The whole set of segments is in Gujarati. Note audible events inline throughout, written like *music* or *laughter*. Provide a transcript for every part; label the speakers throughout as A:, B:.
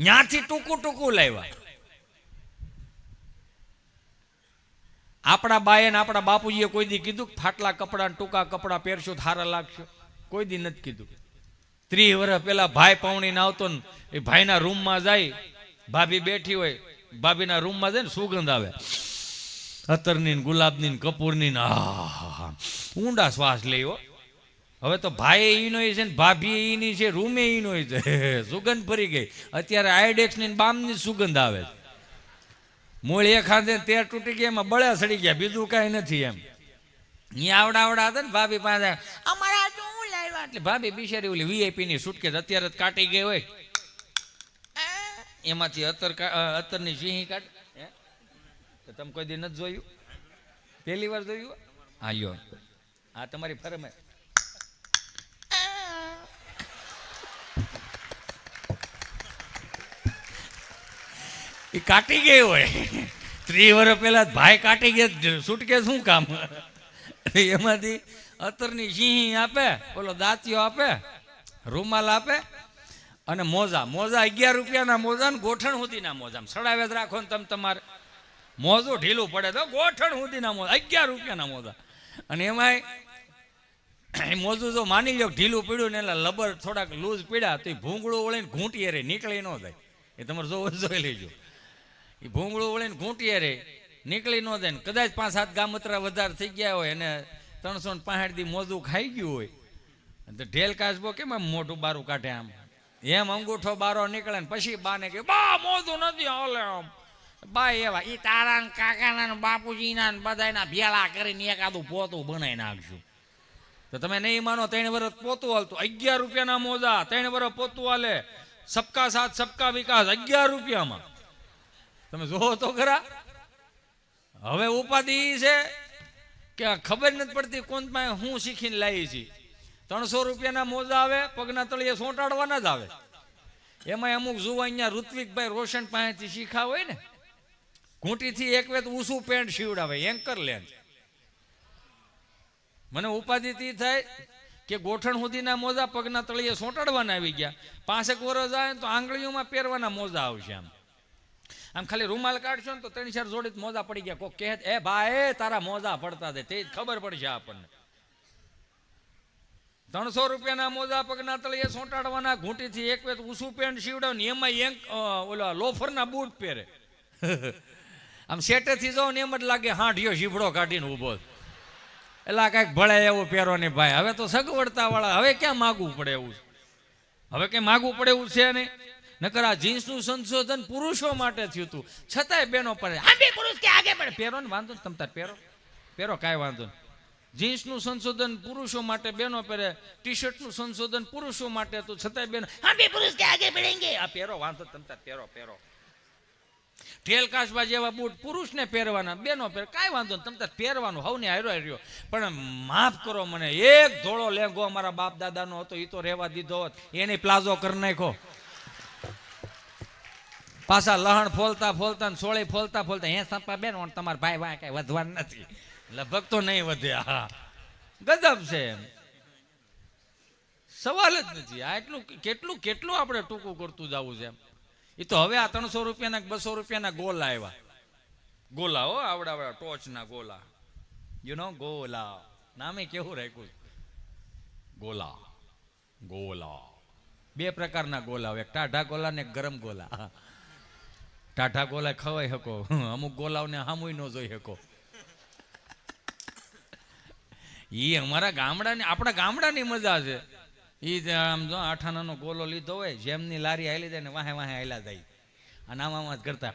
A: ન્યાથી ટૂંકું ટૂંકું લાવ્યા. આપણા બાએ ને આપણા બાપુજીએ કોઈ દી કીધું ફાટલા કપડા, ટૂંકા કપડા પહેરશો થારા લાગશો. કોઈ દી નથી કીધું. ત્રીસ વર્ષ પેલા ભાઈ પાવણીને આવતો ને, એ ભાઈના રૂમમાં જાય, ભાભી બેઠી હોય, ભાભીના રૂમમાં જાય ને સુગંધ આવે. અત્તરની ગુલાબની કપૂરની. ઊંડા શ્વાસ લે હો. હવે તો ભાઈ ઈનો છે ને ભાભી ઈની છે રૂમે ઈનો છે. *laughs* સુગંધ ભરી ગઈ. અત્યારે આઈડેક્સની બામની સુગંધ આવે. મૂળ એ ખાધે તેર તૂટી ગયા એમાં બળ્યા સડી ગયા. બીજું કાંઈ નથી એમ. અહીંયા આવડા આવડા હતા ને ભાભી પાસે. અમારા હાટુ લાવ્યા? એટલે ભાભી બિચારી ઓલી વીઆઈપી ની સુટકેસ અત્યારે કાટી ગઈ હોય. એમાંથી અત્તર કા- અ, અત્તરની સિંહી કાઢ? તો તમે કોઈ દી નથી જોયું? પહેલી વાર જોયું હા યો હા તમારી ફરમે. એ કાટી ગઈ હોય. ત્રીસ વર્ષ પહેલા ભાઈ કાટી ગયા છૂટકે શું કામ? એમાંથી અત્તરની સિંહ આપે, ઓલો દાંતિયો આપે, રૂમાલ આપે, અને મોજા. મોજા અગિયાર રૂપિયાના મોજા ને ગોઠણ સુધીના મોજા. સડાવે જ રાખો ને તમે તમારે. મોજું ઢીલું પડે તો ગોઠણ સુધીના મોજા. અગિયાર રૂપિયાના મોજા. અને એમાંય મોજું જો માની લો ઢીલું પીડ્યું ને એટલે લબર થોડાક લૂઝ પીડ્યા તો એ ભૂંગળું વળીને ઘૂંટીએ રે, નીકળી ન જાય. એ તમારે જોવો જોઈ લેજો. એ ભૂંગળું વળીને ઘૂંટીએ રે. નીકળી ન દે કદાચ પાંચ સાત ગામતરા વધારે થઈ ગયા હોય અને ત્રણસો ને પાંસઠ દી મોજું ખાઈ ગયું હોય. તો ઢેલ કાચબો કેમ આમ મોટું બારું કાઢે આમ? એમ અંગૂઠો બારો નીકળે ને પછી બાને કે બા, મોજું નથી હાલે આમ. બા એવા એ તારા ને કાકાના ને બાપુજીના ને બધાના ભેળા કરીને એકાદું પોતું બનાવી નાખશું. તો તમે નહીં માનો, ત્રણ વર્ષ પોતું હાલતું. અગિયાર રૂપિયાના મોજા, ત્રણ વર્ષ પોતું હાલે. સબકા સાથ, સબકા વિકાસ, અગિયાર રૂપિયામાં. તમે જોવો તો ખરા. હવે ઉપાધિ છે કે ખબર નથી પડતી પાસે હું શીખીને લાવી છી. ત્રણસો રૂપિયાના મોજા આવે, પગના તળિયે સોંટાડવાના જ આવે. એમાં અમુક જુવા અહીંયા ઋત્વિકભાઈ રોશન પાસેથી શીખા હોય ને, ઘૂંટીથી એક વેત ઊંસું પેન્ટ શિવડાવે એન્કર લેન્ડ મને ઉપાધિ તી થાય કે ગોઠણ સુધીના મોજા પગના તળિયે સોંટાડવાના આવી ગયા. પાંસેક વર્ષ આવે તો આંગળીઓમાં પહેરવાના મોજા આવશે આમ. આમ ખાલી રૂમાલ કાઢશો ને તો ત્રણ ચાર જોડી મોજા પડી ગયા. કોક કહે એ ભાઈ તારા મોજા પડતા છે. તે ખબર પડશે આપણને. ત્રણસો રૂપિયાના મોજા પગના તળિયે સોંટાડવાના ઘૂંટીથી એક વેત ઊંસું પેન્ટ સીવડાવ ને એમાં એંક ઓલા લોફરના બૂટ પહેરે. *laughs* આમ સેટેથી જાઓ ને એમ જ લાગે હાંઠિયો શીભડો કાઢીને ઊભો એટલે આ કાંઈક ભળે એવું પહેરો ને ભાઈ. હવે તો સગવડતા વાળા હવે ક્યાં માગવું પડે એવું? હવે ક્યાં માગવું પડે એવું છે નહીં? નકર આ જીન્સનું સંશોધન પુરુષો માટે થયું હતું. છતાંય બેનો પડે આગે પુરુષ કે આગે પડે? પહેરો ને વાંધો તમ તાર પહેરો. પહેરો કાંઈ વાંધો નહીં જીન્સનું સંશોધન પુરુષો માટે, બેનો પહેરે. ટી શર્ટનું સંશોધન પુરુષો માટે હતું. છતાંય બેનો આગે પુરુષ કે આગે પડેંગે? આ પહેરો, વાંધો તમ તાર પહેરો પહેરો. ઠેલ જેવા બૂટ પુરુષને પહેરવાના, બેનો પહેર. કાંઈ વાંધો નહીં તમે પહેરવાનું. હવને હાર્યો હાર્યો પણ માફ કરો મને, એક ધોળો લેંગો અમારા બાપ દાદાનો હતો એ તો રહેવા દીધો હોત. એને પ્લાઝો કરી નાખો પાછા લહણ ફોલતા ફોલતા સોળે ફોલતા ફોલતા હે સંપા બેન ઓણ તમારા ભાઈ ભાઈ કઈ વધવાનું નથી. લગભગ તો નહીં વધે ગજબ છે સવાલ જ નથી. આ એટલું કેટલું કેટલું આપણે ટૂંકું કરતું જવું છે એ તો હવે આ ત્રણસો રૂપિયાના બસો રૂપિયાના ગોલા આવ્યા ગોલા હો આવડા આવડા ટોચના ગોલા. યુ નો ગોલા. નામે કેવું રાખ્યું? ગોલા. ગોલા. બે પ્રકારના ગોલા એક ટાઢા ગોલા ને ગરમ ગોલા. ટાઢા ગોલા ખવાય શકો અમુક ગોલાઓને હામુય ન જોઈ શકો એ અમારા ગામડાની, આપણા ગામડાની મજા છે. એ આમ જો આઠાનાનો ગોલો લીધો હોય, જેમની લારી હાલી જાય ને વાહે વાહે હાલ્યા જાય. અને આમ આમ જ કરતા.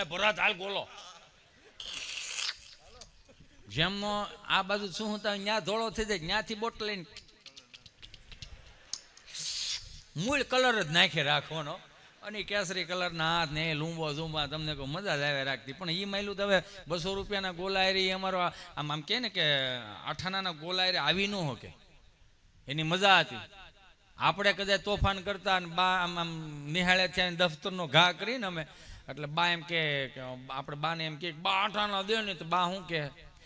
A: એ ભરાત હાલ ગોલો. જેમનો આ બાજુ શું હતા ત્યાં ધોળો થઈ જાય ત્યાંથી બોટ લઈને મૂળ કલર જ નાખે રાખવાનો. અને કેસરી કલરના હાથ ને લૂંબો ઝૂંબા તમને કોઈ મજા જ આવે રાખતી. પણ એ માયલું તો હવે બસો રૂપિયાના ગોલાયરી અમારો આમ આમ કે ને કે અઠાણાના ગોલાયરી આવી ન હોકે. એની મજા હતી. આપણે કદાચ તોફાન કરતા અને બા આમ આમ નિહાળે ત્યાં દફતરનો ઘા કરીને અમે એટલે બા એમ કે આપણે બાને એમ કે, બા અઠાણા દે ને તો બા શું કે,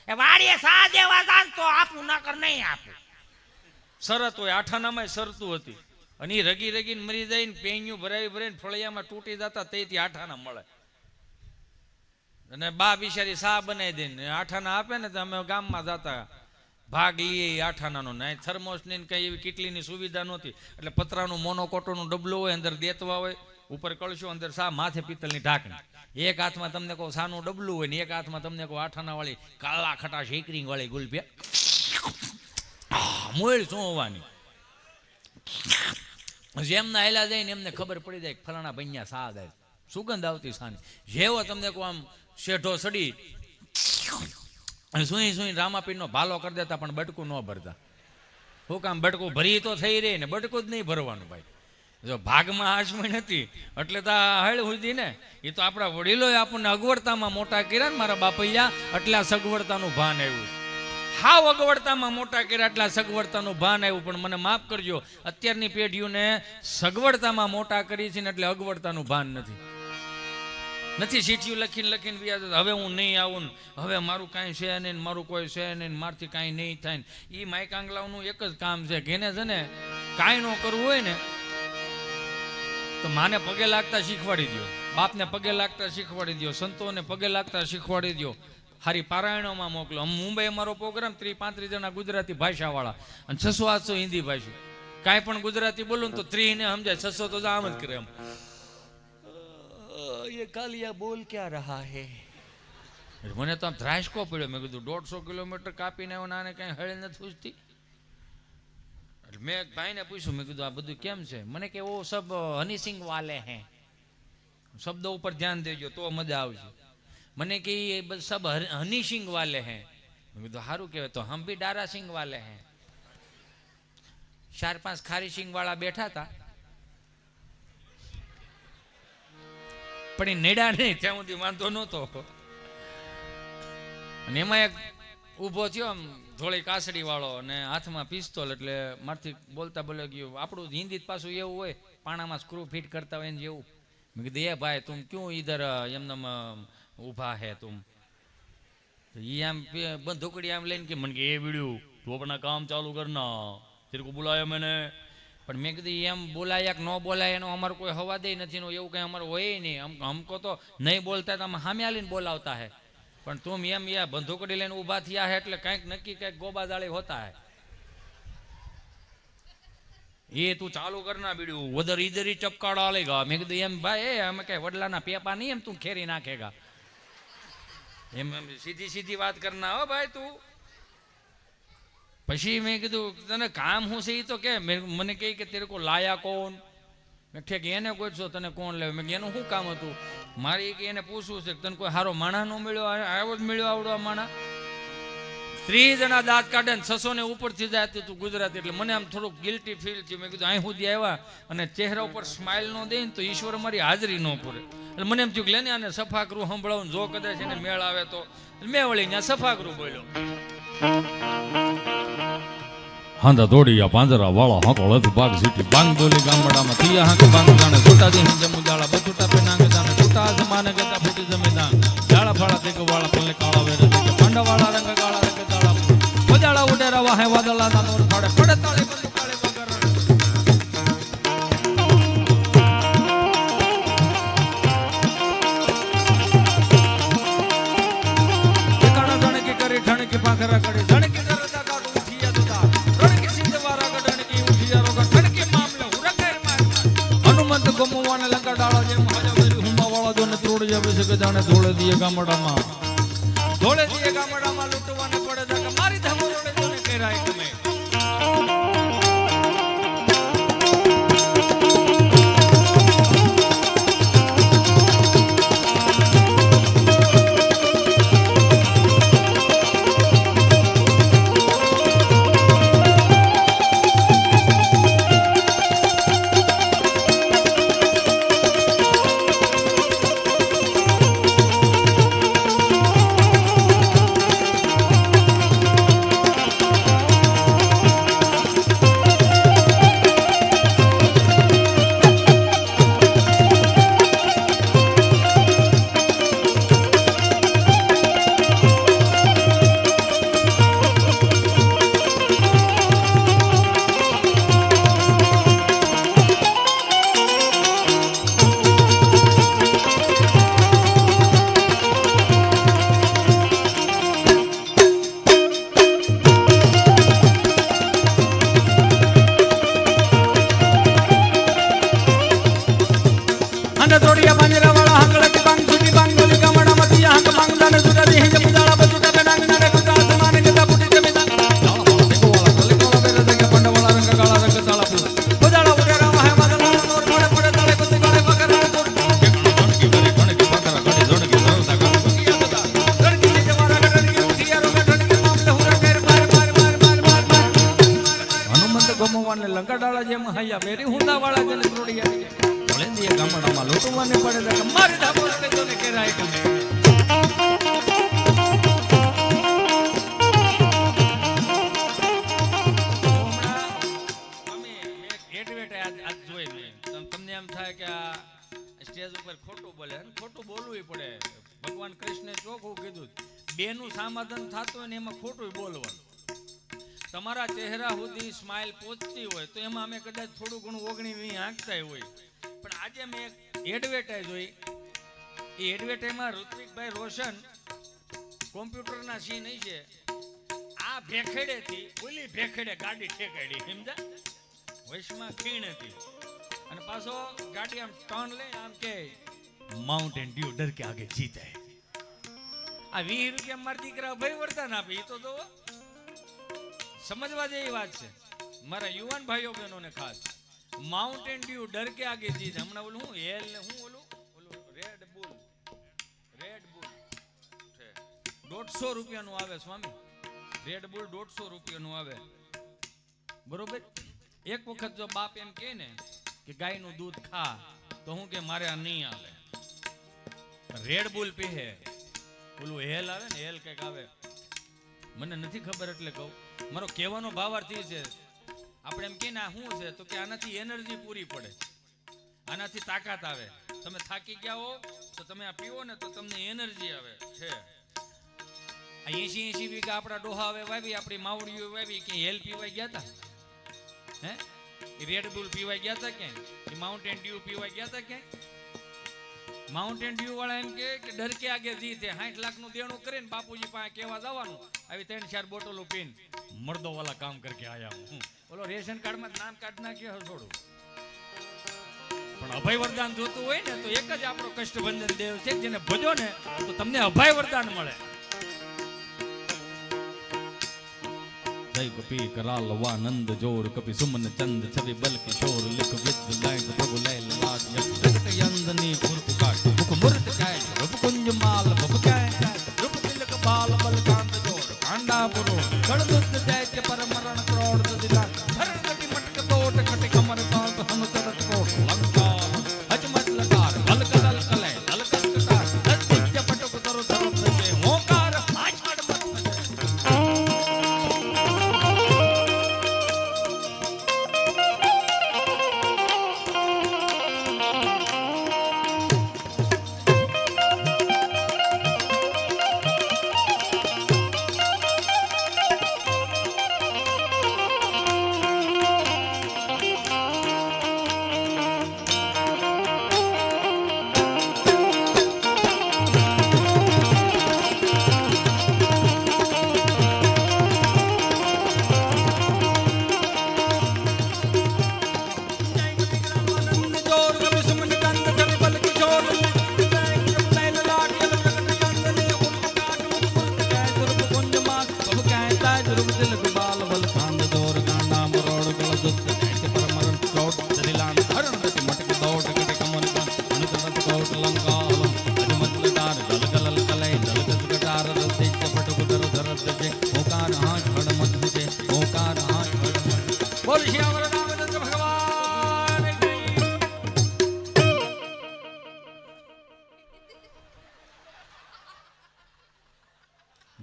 A: એ વાડીએ સા દેવા તો આપું નકર નહીં આપું. શરત હોય આઠાનામાં શરતું હતી. અને એ રગી રગીને મરી જાય ને પેંગ્યું ભરાવી ભરાઈને ફળિયામાં તૂટી જતા તેથી આઠાના મળે. અને બા બિચારી સા બનાવી દે ને આઠાના આપે ને તો અમે ગામમાં જતા. ભાગ લઈએ એ આઠાનાનો ને થર્મોસની કઈ એવી કેટલીની સુવિધા નહોતી. એટલે પતરાનું મોનોકોટોનું ડબલું હોય, અંદર દેતવા હોય, ઉપર કળશો, અંદર સા માથે પિત્તલની ઢાંકણી. એક હાથમાં તમને કહો સાનું ડબલું હોય ને એક હાથમાં તમને કહો આઠાના વાળી કાળા ખટા શેકરી વાળી ગુલપિયા મોયલ શું હોવાની જેમના હેલા જાય ને એમને ખબર પડી જાય ફલાણા બન્યા સા આવે સુગંધ આવતી સાની. જેવો તમને કોઈ આમ શેઠો સડી સુઈ સુઈ રામાપીરનો ભાલો કરી દેતા, પણ બટકું ન ભરતા. હું કામ બટકું ભરી તો થઈ રહી ને બટકું જ નહીં ભરવાનું ભાઈ. જો ભાગમાં હાશમણ હતી એટલે તો હળ સુધી ને એ તો આપણા વડીલોએ આપણને અગવડતામાં મોટા કર્યા ને મારા બાપૈયા, એટલે આ સગવડતાનું ભાન આવ્યું હાવ અગવડતામાં મોટા કર્યા એટલા સગવડતાનું ભાન આવ્યું. પણ મને માફ કરજો, અત્યારની પેઢીઓને સગવડતામાં મોટા કરી છે ને એટલે અગવડતાનું ભાન નથી. નથી ચીઠિયું લખીને લખીને વ્યાજ હવે હું નહીં આવું હવે મારું કાંઈ છે નહીં મારું કોઈ છે નહીં મારથી કાંઈ નહીં થાય એ માઇક આંગલાઓનું એક જ કામ છે એને છે ને કાંઈ ન કરવું હોય ને, તો માને પગે લાગતા શીખવાડી દો બાપને પગે લાગતા શીખવાડી દો સંતોને પગે લાગતા શીખવાડી દો હારી પારાયણોમાં મોકલો મુંબઈ અમારો પ્રોગ્રામ ત્રી પાંત્રીસ જણા ગુજરાતી ભાષાવાળા. અને છસો આઠસો હિન્દી ભાષી. કાંઈ પણ ગુજરાતી બોલું તો ત્રી ને સમજાય. છસો તો આમ જ કરે એ કાલિયા બોલ ક્યાં રહા હે? મને તો આમ ધ્રાસકો પડ્યો. મેં કીધું દોઢસો કિલોમીટર કાપીને આવ્યો નાને કઈ હળે નથી પૂછતી મેં ભાઈને પૂછ્યું. મેં કીધું આ બધું કેમ છે? મને કે ઓ સબ હનીસિંગ વાલે હે. શબ્દો ઉપર ધ્યાન દેજો તો મજા આવશે. મને કે બ- હર- હની સિંહ વાલે હે. મેં કીધું સારું કહેવાય તો, હમ ભી ડારા સિંહ વાલે હે. ચાર પાંચ ખારી સિંહ વાળા બેઠા હતા પણ એ નેડા નહીં, ત્યાં સુધી વાંધો નહોતો. અને એમાં એક ઊભો થયો આમ ધોળી કાસડી વાળો અને હાથમાં પિસ્તોલ એટલે મારથી બોલતા બોલે ગયું, આપણું હિન્દી પાછું એવું હોય, પાણામાં સ્ક્રૂ ફિટ કરતા હોય ને જેવું મેં કીધું, એ ભાઈ, તું ક્યું ઈધર એમનેમ ઊભા હે તું. તો આમ બંધુકડી આમ લઈને કે મને કે, એ બીડ્યું, તું આપણા કામ ચાલુ કરના તેરે કો બોલાયો મને? પણ મેં કીધું એમ બોલાયા કે ન બોલાય, એનો અમારો કોઈ હવા દે નથી એવું કંઈ અમારું હોય નહીં. અમકો તો નહીં બોલતા તો અમે સામે આલીને બોલાવતા હે. પણ તું એમ એ બંધુકડી લઈને ઊભા થયા હે એટલે કંઈક નક્કી કંઈક ગોબાદાળી હોતા હે. એ તું ચાલુ કરના બીડ્યું વધર ઈધર ચપકાડા લેગા. મેં કીધું, એમ ભાઈ અમે કઈ વડલાના પેપા નહીં, એમ તું ખેરી નાખે ગા. સીધી સીધી વાત કરના, હો ભાઈ તું. પછી મેં કીધું, તને કામ હું છે એ તો કે? મને કહે કે, તેરે કો લાયા કોણ? મેં ઠેક, એને કોઈ તને કોણ લેવું મેં એનું શું કામ હતું? મારે કે એને પૂછવું છે તને કોઈ સારો માણા નો મળ્યો? આવો જ મળ્યો આવડો માણા? ત્રીસ જણા દાંત કાઢે ને છસો ને ઉપરથી જાય તું ગુજરાતી. એટલે મને આમ થોડુંક ગિલ્ટી ફીલ થયું મેં કીધું, અહીં સુધી આવ્યા અને ચહેરા ઉપર સ્માઇલ નો દે ને તો ઈશ્વર મારી હાજરી ન પૂરે. એટલે મને એમ થયું કે લેને આને સફાકરું સંભળાવું જો કદાચ એને મેળ આવે તો. મેં વળી ત્યાં સફાકરું બોલ્યો.
B: હાંધા દોડિયા પાંજરા, વાળા હાંકો લથ ભાગ સીટી બાંગ બોલી ગામડામાં તિયા હાંક બાંગ જાણે છોટા દી હિંજે મુજાળા બધું પે નાંગે જાણે છોટા જમાને ગતા ફૂટી જમીદાન જાળા ફાળા તેગ વાળા પલ્લે કાળા વેરે પાંડા વાળા રંગ વાહે વાદળા ના નોર પડે પડે તાળે માર હનુમંત ગમવાને લંકા ડાળા જેમ હાજા વેરી હુંબા વાળા જો ત્રોડ જાવે છે કે જાણે ધોળે દિયે ગામડામાં. અને ગોમવાને લંગડાળા જેમ હૈયા બેરી હુંડા વાળા જેને ત્રોડિયા ભોળેન્દીએ ગામડામાં લૂંટવાને પડે તો મારી ધાબો લડે તો ને કેરાય ગમે. સ્ટેજ ઉપર ખોટું બોલે. ખોટું બોલવું પડે. ભગવાન કૃષ્ણે ચોખ્ખું કીધું. બેનું સમાધાન થતું હોય ને એમાં ખોટું બોલવાનું. તમારા ચહેરા સુધી સ્માઇલ પહોંચતી હોય તો એમાં અમે કદાચ થોડું ઘણું ઓગણી વી આંકતા હોય. પણ આજે મેં એક એડવર્ટાઇઝ હોય. એ એડવર્ટાઇઝમાં ઋત્વિકભાઈ રોશન કોમ્પ્યુટરના સીન નહીં છે. આ ભેખેડેથી, ઓલી ભેખેડે ગાડી ઠેકાડી સમજા વૈશમાં ખીણ હતી. અને પાછો ગાડી આમ ટર્ન લે આમ કે માઉન્ટેન ડ્યુ ડર કે આગે જીતે આ વીસ રૂપિયા મારા દીકરા ભાઈ વરદાન આપે તો જોવો. સમજવા જેવી વાત છે. મારા યુવાન ભાઈઓ બહેનોને ખાસ. માઉન્ટેન ડ્યુ ડર કે આગે ચીજ હમણાં ઓલું હું હેલ ને હું ઓલું? ઓલું રેડ બુલ રેડ બુલ દોઢસો રૂપિયાનું આવે સ્વામી. રેડ બુલ દોઢસો રૂપિયાનું આવે. બરોબર? એક વખત જો બાપ એમ કહે ને કે ગાયનું દૂધ ખા, તો હું કે મારે આ નહીં આવે. રેડ બુલ પીહે. ઓલું હેલ આવે ને, હેલ કંઈક આવે. મને નથી ખબર એટલે કહું. મારો કહેવાનો ભાવાર્થ એ છે. આપણે એમ કે આ શું છે? તો કે આનાથી એનર્જી પૂરી પડે. આનાથી તાકાત આવે. તમે થાકી ગયા હો, તો તમે આ પીવો ને, તો તમને એનર્જી આવે. છે. આ એસી એસી વીઘા આપણા ડોહા હવે વાવી, આપણી માવડીઓ વાવી કે હેલ પીવાય ગયા હતા હે? રેડ બુલ પીવાય ગયા હતા ક્યાંય? માઉન્ટેન ડ્યુ પીવાય ગયા હતા ક્યાંય? માઉન્ટેન ડ્યુ વાળા એમ કે ડર કે આગે જીતે સાઠ લાખનું દેણું કરીને બાપુજી પાસે કેવા જવાનું. આવી ત્રણ ચાર બોટલો પીને મર્દો વાળા કામ કરકે આયા હું. બોલો રેશન કાર્ડમાં નામ કાઢ નાખ્યો થોડું પણ અભય વરદાન જોતું હોય ને તો એક જ આપણો કષ્ટભંજન દેવ છે જેને ભજો ને તો તમને અભય વરદાન મળે. જય કપી કરાલ વાનંદ જોર કપી સુમન ચંદ છવિ બલ કિશોર લિખ વિદ લાઈન પ્રભુ લાટ યક જગત યંદની પુરપ કાટ મુખ મુરત કાય રૂપ કુંજ માલ બબ કાય રૂપ તિલક બાલ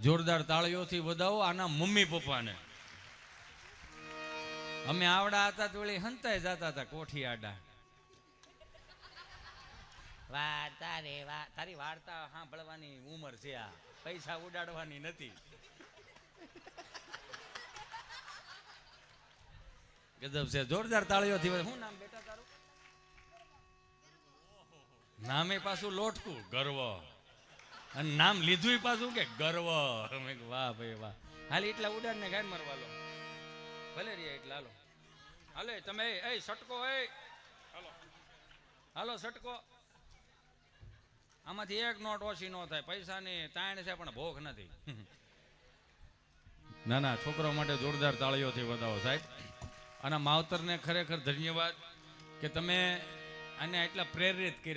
B: જોરદાર તાળીઓથી વધાવો આના મમ્મી પપ્પાને. અમે આવડા હતા તો વળી હંતાય જતા હતા કોઠી આડા વાર્તા રે વા તારી વાર્તા સાંભળવાની ઉંમર છે આ. પૈસા ઉડાડવાની નથી. ગજબ છે જોરદાર તાળીઓથી થી શું નામ બેટા તારું? નામે પાછું લોટકું ગર્વ. અને નામ લીધું પાછું કે ગર્વ. વાહ ભાઈ વાહ. હાલ એટલા ઉડાડ ને ગાય મરવા લો ભલે રે એટલા હાલો. હાલે તમે એ સટકો એ. હાલો. હાલો સટકો.
A: આમાંથી એક નોટ ઓછી ન થાય. પૈસાની તાણ છે પણ ભોખ નથી. *laughs* ના ના છોકરો માટે જોરદાર તાળીઓથી વધાવો સાહેબ. અને માવતરને ખરેખર ધન્યવાદ કે તમે આને એટલા પ્રેરિત કર્યા.